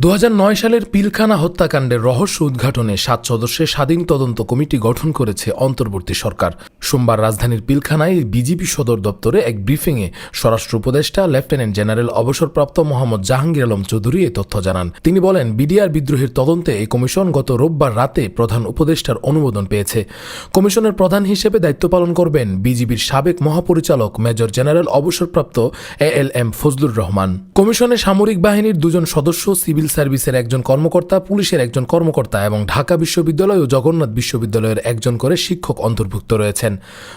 দু হাজার নয় সালের পিলখানা হত্যাকাণ্ডের রহস্য উদ্ঘাটনে সাত সদস্যের স্বাধীন তদন্ত কমিটি গঠন করেছে অন্তর্বর্তী সরকার। সোমবার রাজধানীর পিলখানায় বিজিবি সদর দপ্তরে এক ব্রিফিংয়ে স্বরাষ্ট্র উপদেষ্টা, লেফটেন্যান্ট জেনারেল অবসরপ্রাপ্ত মোহাম্মদ জাহাঙ্গীর আলম চৌধুরী এ তথ্য জানান। তিনি বলেন, বিডিআর বিদ্রোহের তদন্তে এই কমিশন গত রোববার রাতে প্রধান উপদেষ্টার অনুমোদন পেয়েছে। কমিশনের প্রধান হিসেবে দায়িত্ব পালন করবেন বিজিবির সাবেক মহাপরিচালক মেজর জেনারেল অবসরপ্রাপ্ত A L M Fazlur Rahman. কমিশনে সামরিক বাহিনীর দুজন সদস্য, সিভিল সার্ভিসের একজন কর্মকর্তা, পুলিশের একজন কর্মকর্তা এবং ঢাকা বিশ্ববিদ্যালয় ও জগন্নাথ বিশ্ববিদ্যালয়ের একজন করে শিক্ষক অন্তর্ভুক্ত রয়েছেন।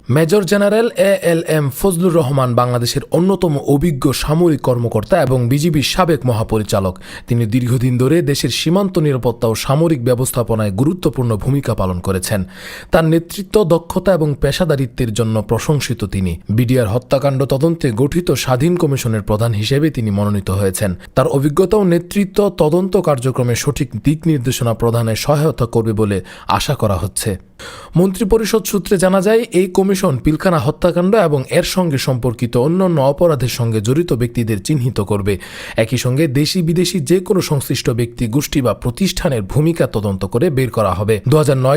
Major general A L M Fazlur Rahman বাংলাদেশের অন্যতম অভিজ্ঞ সামরিক কর্মকর্তা এবং বিজিবির সাবেক মহাপরিচালক। তিনি দীর্ঘদিন ধরে দেশের সীমান্ত নিরাপত্তা ও সামরিক ব্যবস্থাপনায় গুরুত্বপূর্ণ ভূমিকা পালন করেছেন। তার নেতৃত্ব, দক্ষতা এবং পেশাদারিত্বের জন্য প্রশংসিত তিনি। বিডিআর হত্যাকাণ্ড তদন্তে গঠিত স্বাধীন কমিশনের প্রধান হিসেবে তিনি মনোনীত হয়েছেন। তার অভিজ্ঞতা ও নেতৃত্ব তদন্ত কার্যক্রমে সঠিক দিক নির্দেশনা প্রদানে সহায়তা করবে বলে আশা করা হচ্ছে। মন্ত্রিপরিষদ সূত্রে জানা যায়, এই কমিশন পিলখানা হত্যাকাণ্ড এবং এর সঙ্গে সম্পর্কিত অন্যান্য অপরাধের সঙ্গে জড়িত ব্যক্তিদের চিহ্নিত করবে। একই সঙ্গে দেশি বিদেশি যে কোনো সংশ্লিষ্ট ব্যক্তি, গোষ্ঠী বা প্রতিষ্ঠানের ভূমিকা তদন্ত করে বের করা হবে। দু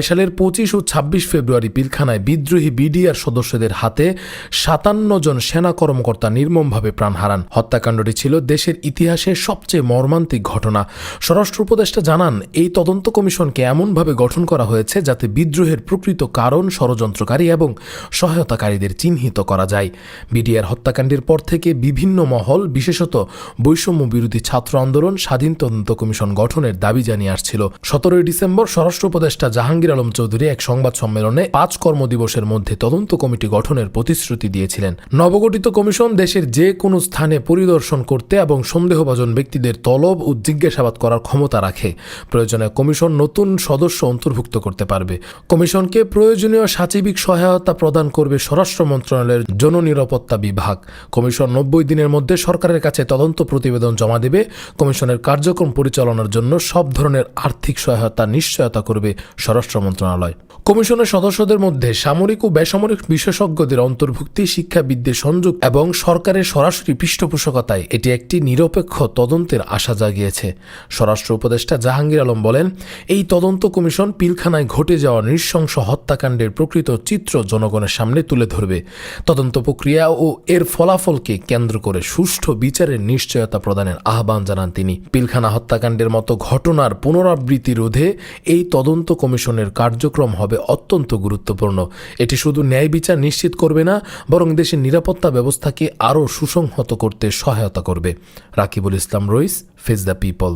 সালের পঁচিশ ও ছাব্বিশ ফেব্রুয়ারি পিলখানায় বিদ্রোহী বিডিআর সদস্যদের হাতে সাতান্ন জন সেনা কর্মকর্তা নির্মমভাবে প্রাণ হারান। হত্যাকাণ্ডটি ছিল দেশের ইতিহাসে সবচেয়ে মর্মান্তিক ঘটনা। স্বরাষ্ট্র উপদেষ্টা জানান, এই তদন্ত কমিশনকে এমনভাবে গঠন করা হয়েছে যাতে বিদ্রোহের প্রকৃত কারণ ষড়যন্ত্রকারী এবং সহায়তাকারীদের চিহ্নিত করা যায়। বিডিআর হত্যাকাণ্ডের পর থেকে বিভিন্ন মহল, বিশেষত বৈষম্য বিরোধী ছাত্র আন্দোলন, স্বাধীন তদন্ত কমিশন গঠনের দাবি জানিয়ে আসছিল। সতেরোই ডিসেম্বর স্বরাষ্ট্র উপদেষ্টা জাহাঙ্গীর আলম চৌধুরী এক সংবাদ সম্মেলনে পাঁচ কর্মদিবসের মধ্যে তদন্ত কমিটি গঠনের প্রতিশ্রুতি দিয়েছিলেন। নবগঠিত কমিশন দেশের যে কোনো স্থানে পরিদর্শন করতে এবং সন্দেহভাজন ব্যক্তিদের তলব ও জিজ্ঞাসাবাদ করার ক্ষমতা রাখে। প্রয়োজনে কমিশন নতুন সদস্য অন্তর্ভুক্ত করতে পারবে। কমিশনকে প্রয়োজনীয় সাচিবিক সহায়তা প্রদান করবে স্বরাষ্ট্র মন্ত্রণালয়ের জননিরাপত্তা বিভাগ। কমিশন নব্বই দিনের মধ্যে সরকারের কাছে তদন্ত প্রতিবেদন জমা দেবে। কমিশনের কার্যক্রম পরিচালনার জন্য সব ধরনের আর্থিক সহায়তা নিশ্চয়তা করবে স্বরাষ্ট্র মন্ত্রণালয়। কমিশনের সদস্যদের মধ্যে সামরিক ও বেসামরিক বিশেষজ্ঞদের অন্তর্ভুক্তি, শিক্ষাবিদদের সংযোগ এবং সরকারের সরাসরি পৃষ্ঠপোষকতায় এটি একটি নিরপেক্ষ তদন্তের আশা জাগিয়েছে। স্বরাষ্ট্র উপদেষ্টা জাহাঙ্গীর আলম বলেন, এই তদন্ত কমিশন পিলখানায় ঘটে যাওয়া নৃশংস হত্যাকাণ্ডের প্রকৃত চিত্র জনগণের সামনে তুলে ধরবে। তদন্ত প্রক্রিয়া ও এর ফলাফলকে কেন্দ্র করে সুষ্ঠু বিচারের নিশ্চয়তা প্রদানের আহ্বান জানান তিনি। পিলখানা হত্যাকাণ্ডের মতো ঘটনার পুনরাবৃত্তি রোধে এই তদন্ত কমিশনের কার্যক্রম হবে অত্যন্ত গুরুত্বপূর্ণ। এটি শুধু ন্যায় বিচার নিশ্চিত করবে না, বরং দেশের নিরাপত্তা ব্যবস্থাকে আরও সুসংহত করতে সহায়তা করবে। Rakibul Islam Rais face the people.